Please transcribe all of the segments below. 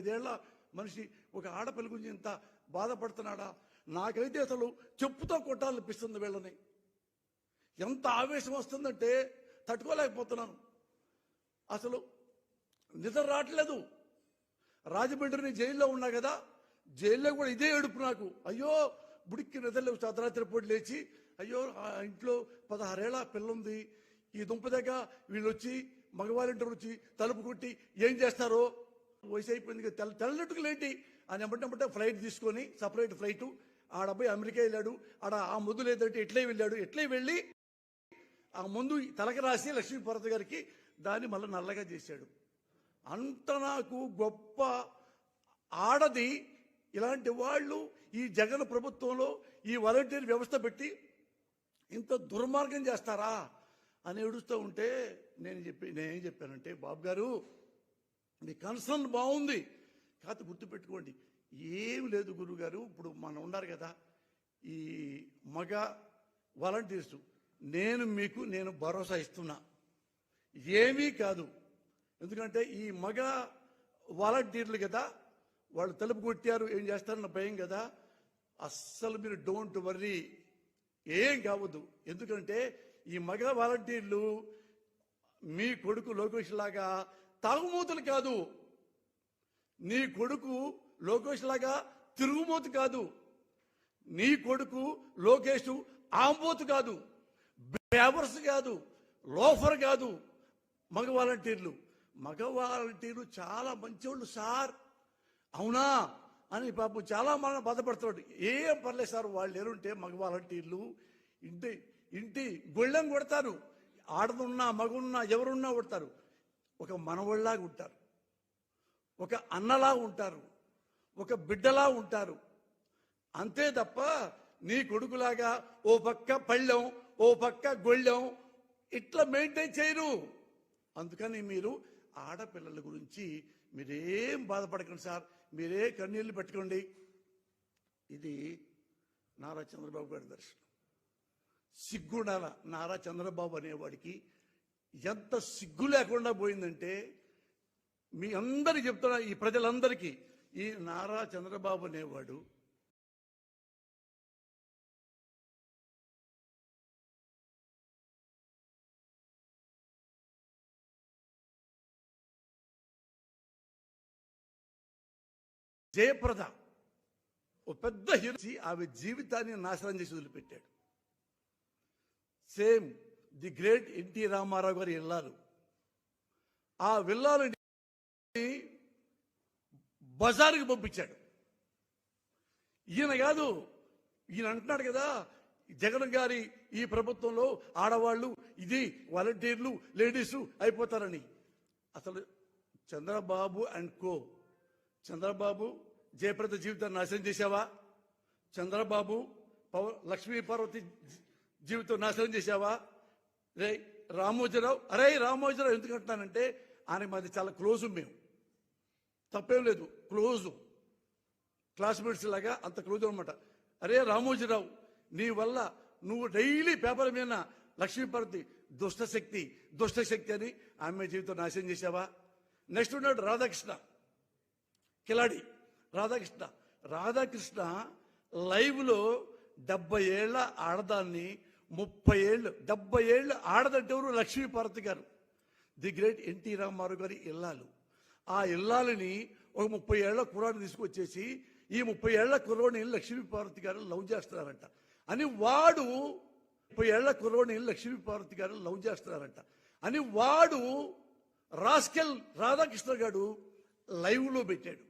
ఐదేళ్ళ మనిషి ఒక ఆడపిల్ల గురించి ఇంత బాధపడుతున్నాడా? నాకైతే అసలు చెప్పుతో కొట్టాలనిపిస్తుంది వీళ్ళని. ఎంత ఆవేశం వస్తుందంటే తట్టుకోలేకపోతున్నాను. అసలు నిద్ర రావట్లేదు. రాజమండ్రిని జైల్లో ఉన్నా కదా జైల్లో కూడా ఇదే ఏడుపు నాకు. అయ్యో బుడిక్కి నిద్రలేవు అర్ధరాత్రి పూట లేచి అయ్యో ఆ ఇంట్లో పదహారేళ్ళ పిల్ల ఉంది ఈ దుంప దగ్గర వీళ్ళు వచ్చి మగవారింటారు వచ్చి తలుపు కొట్టి ఏం చేస్తారో వయసు అయిపోయింది కదా, తెల్ల తెల్లట్టుకులేంటి అని ఎమ్మటెమ్మటే ఫ్లైట్ తీసుకొని సపరేట్ ఫ్లైట్. ఆడ అబ్బాయి అమెరికా వెళ్ళాడు. ఆడ ఆ ముద్దు లేదంటే ఎట్లే వెళ్ళాడు. ఎట్లే వెళ్ళి ఆ ముందు తలకి రాసి లక్ష్మీపార్వతి గారికి దాన్ని మళ్ళీ నల్లగా చేశాడు. అంత నాకు గొప్ప ఆడది ఇలాంటి వాళ్ళు ఈ జగన్ ప్రభుత్వంలో ఈ వాలంటీర్ వ్యవస్థ పెట్టి ఇంత దుర్మార్గం చేస్తారా? అని ఏడుస్తూ ఉంటే నేను చెప్పి నేనేం చెప్పానంటే బాబు గారు మీ కన్సర్న్ బాగుంది. కాకపోతే గుర్తుపెట్టుకోండి ఏమి లేదు గురువు గారు ఇప్పుడు మనం ఉన్నారు కదా ఈ మగ వాలంటీర్స్ నేను మీకు నేను భరోసా ఇస్తున్నా. ఏమీ కాదు. ఎందుకంటే ఈ మగ వాలంటీర్లు కదా వాళ్ళు తలుపు కొట్టారు ఏం చేస్తారన్న భయం కదా. అస్సలు మీరు డోంట్ వర్రీ. ఏం కావద్దు. ఎందుకంటే ఈ మగ వాలంటీర్లు మీ కొడుకు లోకేష్ లాగా తాగుమూతలు కాదు. నీ కొడుకు లోకేష్ లాగా తిరుగుమూతు కాదు. నీ కొడుకు లోకేష్ ఆంబోతు కాదు. బేవర్స్ కాదు. లోఫర్ కాదు. మగ వాలంటీర్లు. మగ వాలంటీర్లు చాలా మంచివాళ్ళు సార్. అవునా? అని పాపం చాలా మన బాధపడుతున్నాడు. ఏం పర్లేదు సార్ వాళ్ళు ఎరుంటే మగ వాలంటీర్లు ఇంటి ఇంటి గొళ్ళెం కొడతారు. ఆడదున్నా మగున్నా ఎవరున్నా కొడతారు. ఒక మనవళ్ళలాగా ఉంటారు. ఒక అన్నలా ఉంటారు. ఒక బిడ్డలా ఉంటారు. అంతే తప్ప నీ కొడుకులాగా ఓ పక్క పళ్ళెం ఓ పక్క గొళ్ళెం ఇట్లా మెయింటైన్ చేయరు. అందుకని మీరు ఆడపిల్లల గురించి మీరేం బాధపడకండి సార్. మీరే కన్నీళ్ళు పెట్టుకోండి. ఇది నారా చంద్రబాబు గారి దర్శనం. సిగ్గుండాల నారా చంద్రబాబు అనేవాడికి ఎంత సిగ్గు లేకుండా పోయిందంటే మీ అందరికి చెప్తున్నా ఈ ప్రజలందరికీ ఈ నారా చంద్రబాబు అనేవాడు జయప్రద ఓ పెద్ద హీరో ఆమె జీవితాన్ని నాశనం చేసి వదిలిపెట్టాడు. Same the great NT Rama Rao garu వెళ్ళారు ఆ విల్లాలని బజారుకి పంపించాడు. ఈయన కాదు ఈయన అంటున్నాడు కదా జగన్ గారి ఈ ప్రభుత్వంలో ఆడవాళ్ళు ఇది వాలంటీర్లు లేడీసు అయిపోతారని. అసలు చంద్రబాబు అండ్ కో చంద్రబాబు జయప్రద జీవితాన్ని నాశనం చేశావా? చంద్రబాబు పవ లక్ష్మీ పార్వతి జీవితం నాశనం చేశావా? రే రామోజీరావు అరే రామోజీరావు ఎందుకు అంటున్నానంటే ఆయన మాది చాలా క్లోజ్ మేము. తప్పేం లేదు క్లోజు. క్లాస్మేట్స్ లాగా అంత క్లోజ్ అనమాట అరే రామోజీరావు నీ వల్ల నువ్వు డైలీ పేపర్ మీద లక్ష్మీపార్వతి దుష్టశక్తి దుష్టశక్తి అని ఆమె జీవితం నాశనం చేసావా నెక్స్ట్ ఉన్నాడు రాధాకృష్ణ కిలాడి. రాధాకృష్ణ రాధాకృష్ణ లైవ్లో డెబ్బై ఏళ్ళ ఆడదాన్ని ముప్పై ఏళ్ళు డెబ్బై ఏళ్ళు ఆడదంటే లక్ష్మీపార్వతి గారు. ది గ్రేట్ ఎన్టీ రామారావు గారి ఇల్లాలు. ఆ ఇల్లాలని ఒక ముప్పై ఏళ్ళ కుర్రాడిని తీసుకొచ్చేసి ఈ ముప్పై ఏళ్ళ కుర్రోడిని లక్ష్మీపార్వతి గారు లవ్ చేస్తున్నారంట. అని వాడు ముప్పై ఏళ్ళ కుర్రోడిని లక్ష్మీపార్వతి గారు లవ్ చేస్తున్నారంట. అని వాడు రాస్కెల్ రాధాకృష్ణ గారు లైవ్లో పెట్టాడు.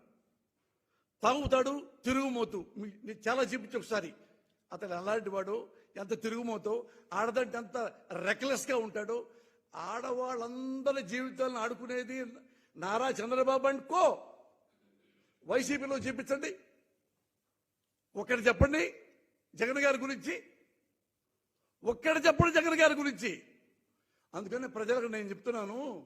తాగుతాడు తిరుగుమోతు. చాలా చూపించి ఒకసారి. అతను అలాంటి వాడు ఎంత తిరుగుమోతో ఆడదంటే ఎంత రెక్లెస్గా ఉంటాడో ఆడవాళ్ళందరి జీవితాలను ఆడుకునేది నారా చంద్రబాబు అండ్ కో వైసీపీలో చూపించండి. ఒక్కటి చెప్పండి జగన్ గారి గురించి. ఒక్కటి చెప్పండి జగన్ గారి గురించి. అందుకని ప్రజలకు నేను చెప్తున్నాను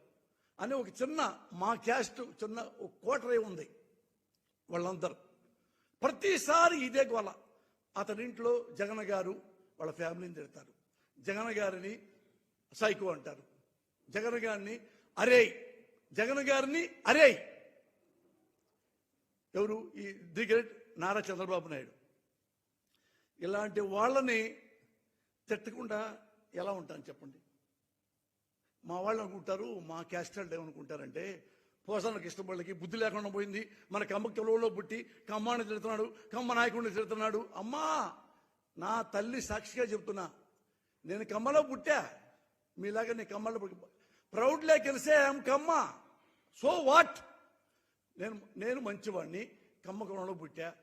అని ఒక చిన్న మా క్యాస్ట్ చిన్న ఒక కోటరే ఉంది వాళ్ళందరూ. ప్రతిసారి ఇదే గోల. అతని ఇంట్లో జగన్ గారు వాళ్ళ ఫ్యామిలీని తిడతారు. జగన్ గారిని సైకో అంటారు. జగన్ గారిని అరే జగన్ గారిని అరే. ఎవరు? ఈ ది గ్రేట్ నారా చంద్రబాబు నాయుడు. ఇలాంటి వాళ్ళని తిట్టకుండా ఎలా ఉంటాను చెప్పండి? మా వాళ్ళు అనుకుంటారు మా క్యాస్ట్ వాళ్ళు ఏమనుకుంటారంటే పోసానికి ఇష్టపడలకి బుద్ధి లేకుండా పోయింది. మన కమ్మ కిలోలో పుట్టి కమ్మాని తిడుతున్నాడు కమ్మ నాయకుడిని తిడుతున్నాడు. అమ్మా నా తల్లి సాక్షిగా చెప్తున్నా నేను కమ్మలో పుట్టా. మీలాగా నేను కమ్మలో ప్రౌడ్ లే కెలిసే ఐఎమ్ కమ్మ. So what? నేను నేను మంచివాడిని కమ్మకంలో పుట్టా.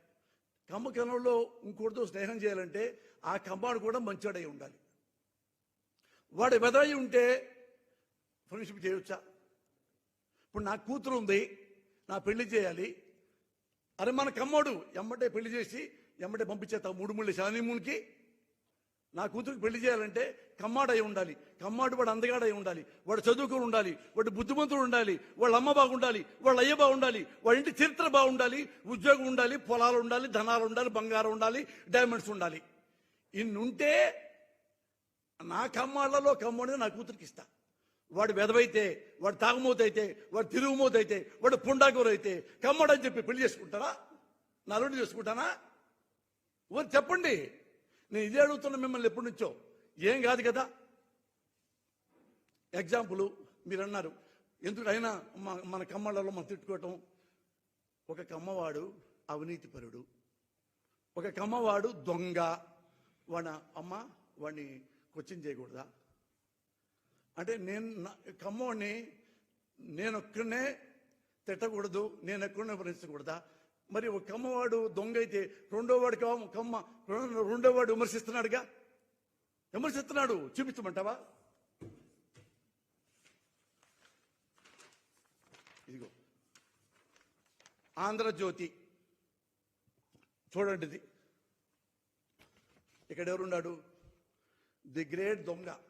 కమ్మకంలో ఇంకోటితో స్నేహం చేయాలంటే ఆ కమ్మాడు కూడా మంచివాడై ఉండాలి. వాడు వెదరై ఉంటే ఫ్రెండ్షిప్ చేయొచ్చా ఇప్పుడు నా కూతురు ఉంది నా పెళ్ళి చేయాలి. అరే మన కమ్మోడు ఎమ్మటే పెళ్ళి చేసి ఎమ్మటే పంపించేస్తావు మూడు మూడు శానిమూన్కి నా కూతురికి పెళ్ళి చేయాలంటే కమ్మాడై ఉండాలి. కమ్మాడు వాడు అందగాడై ఉండాలి. వాడు చదువుకుని ఉండాలి. వాడు బుద్ధిమంతుడు ఉండాలి. వాళ్ళ అమ్మ బాగుండాలి. వాళ్ళ అయ్య బాగుండాలి. వాళ్ళ ఇంటి చరిత్ర బాగుండాలి. ఉద్యోగం ఉండాలి. పొలాలు ఉండాలి. ధనాలు ఉండాలి. బంగారం ఉండాలి. డైమండ్స్ ఉండాలి. ఇన్నుంటే నా కమ్మాళ్ళలో కమ్మోడిని నా కూతురికి ఇస్తా. వాడు వెదవైతే వాడు తాగుమోత అయితే వాడు తిరుగుమోత అయితే వాడు పుండాకూర అయితే కమ్మడని చెప్పి పెళ్ళి చేసుకుంటారా? నా చేసుకుంటానా? ఊరు చెప్పండి. నేను ఇదే అడుగుతున్నా మిమ్మల్ని ఎప్పటి నుంచో. ఏం కాదు కదా? ఎగ్జాంపుల్ మీరు అన్నారు ఎందుకైనా మన మన కమ్మళ్ళలో మనం తిట్టుకోవటం. ఒక కమ్మవాడు అవినీతిపరుడు. ఒక కమ్మవాడు దొంగ. వాడ అమ్మ వాడిని క్వశ్చన్ చేయకూడదా? అంటే నేను నా- నేను ఒక్కనే తిట్టకూడదు నేను ఎక్కడనే విమర్శించకూడదా మరి ఒక కమ్మవాడు దొంగ అయితే రెండో వాడు కమ్మ రెండో- రెండో వాడు విమర్శిస్తున్నాడుగా? విమర్శిస్తున్నాడు చూపించమంటావా? ఇదిగో. ఆంధ్రజ్యోతి. చూడండి ఇది ఇక్కడ ఎవరున్నాడు? ది గ్రేట్ దొంగ.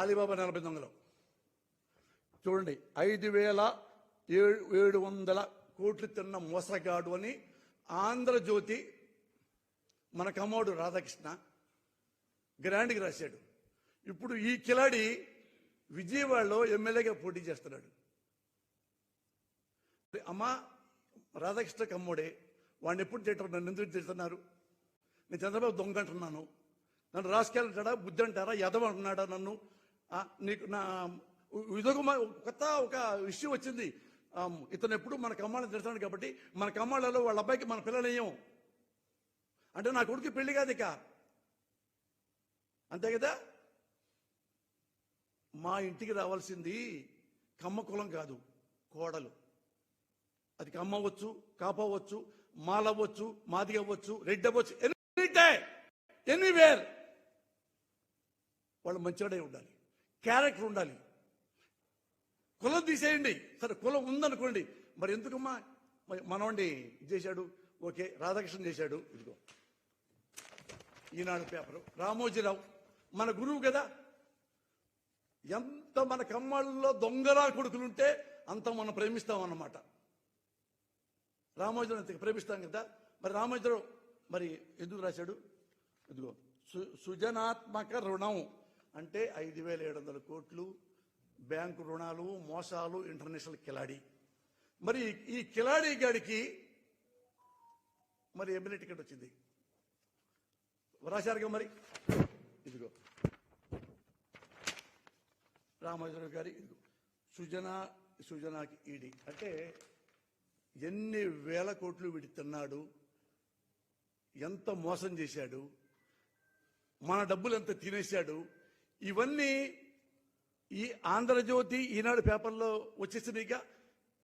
ఆలిబాబా నలభై దొంగలు చూడండి ఐదు వేల ఏడు ఏడు వందల కోట్లు తిన్న మోసగాడు అని ఆంధ్రజ్యోతి మన కమ్మోడు రాధాకృష్ణ గ్రాండ్కి రాశాడు. ఇప్పుడు ఈ కిలాడి విజయవాడలో ఎమ్మెల్యేగా పోటీ చేస్తున్నాడు. అమ్మా రాధాకృష్ణ కమ్మోడే వాడిని ఎప్పుడు తింటారు నన్ను ఎందుకు తిడుతున్నారు? నేను చంద్రబాబు దొంగ అంటున్నాను. నన్ను రాసుకెళ్తాడా బుద్ధి అంటారా యదవ అంటున్నాడా నన్ను? నీకు నా ఇదొక మ- కొత్త ఒక విషయం వచ్చింది. ఇతను ఎప్పుడు మన కమ్మాళ్ళని తిడతాడు కాబట్టి మన కమ్మాళ్ళలో వాళ్ళ అబ్బాయికి మన పిల్లలేయం అంటే నా కొడుకు పెళ్ళి కాదు ఇక. అంతే కదా? మా ఇంటికి రావాల్సింది కమ్మ కులం కాదు కోడలు. అది కమ్మ అవ్వచ్చు కాప అవ్వచ్చు మాల అవ్వచ్చు మాదిగ అవ్వచ్చు రెడ్డి అవ్వచ్చు ఎనీ ఎనీవేర్. వాళ్ళు మంచివాడే ఉండాలి. క్యారెక్టర్ ఉండాలి. కులం తీసేయండి. సరే కులం ఉందనుకోండి. మరి ఎందుకమ్మా? మనవండి ఇది చేశాడు. ఓకే రాధాకృష్ణ చేశాడు. ఇదిగో. ఈనాడు పేపరు. రామోజీరావు. మన గురువు కదా. ఎంత మన కమ్మళ్ళలో దొంగలా కొడుకులుంటే అంత మనం ప్రేమిస్తాం అన్నమాట రామోజీరావు అంత ప్రేమిస్తాం కదా. మరి రామోజీరావు మరి ఎందుకు రాశాడు? ఇదిగో సు- సృజనాత్మక రుణం. అంటే ఐదు వేల ఏడు వందల కోట్లు బ్యాంకు రుణాలు మోసాలు ఇంటర్నేషనల్ కిలాడి. మరి ఈ కిలాడి గాడికి మరి ఎమ్మెల్యే టికెట్ వచ్చింది. రాశారుగా మరి? ఇదిగో. రామోజీరావు గారి ఇదిగో. సుజనా సుజనాకి ఈడీ. అంటే ఎన్ని వేల కోట్లు వీడి తిన్నాడు ఎంత మోసం చేశాడు మన డబ్బులు ఎంత తినేశాడు ఇవన్నీ ఈ ఆంధ్రజ్యోతి ఈనాడు పేపర్లో వచ్చేసినాయిగా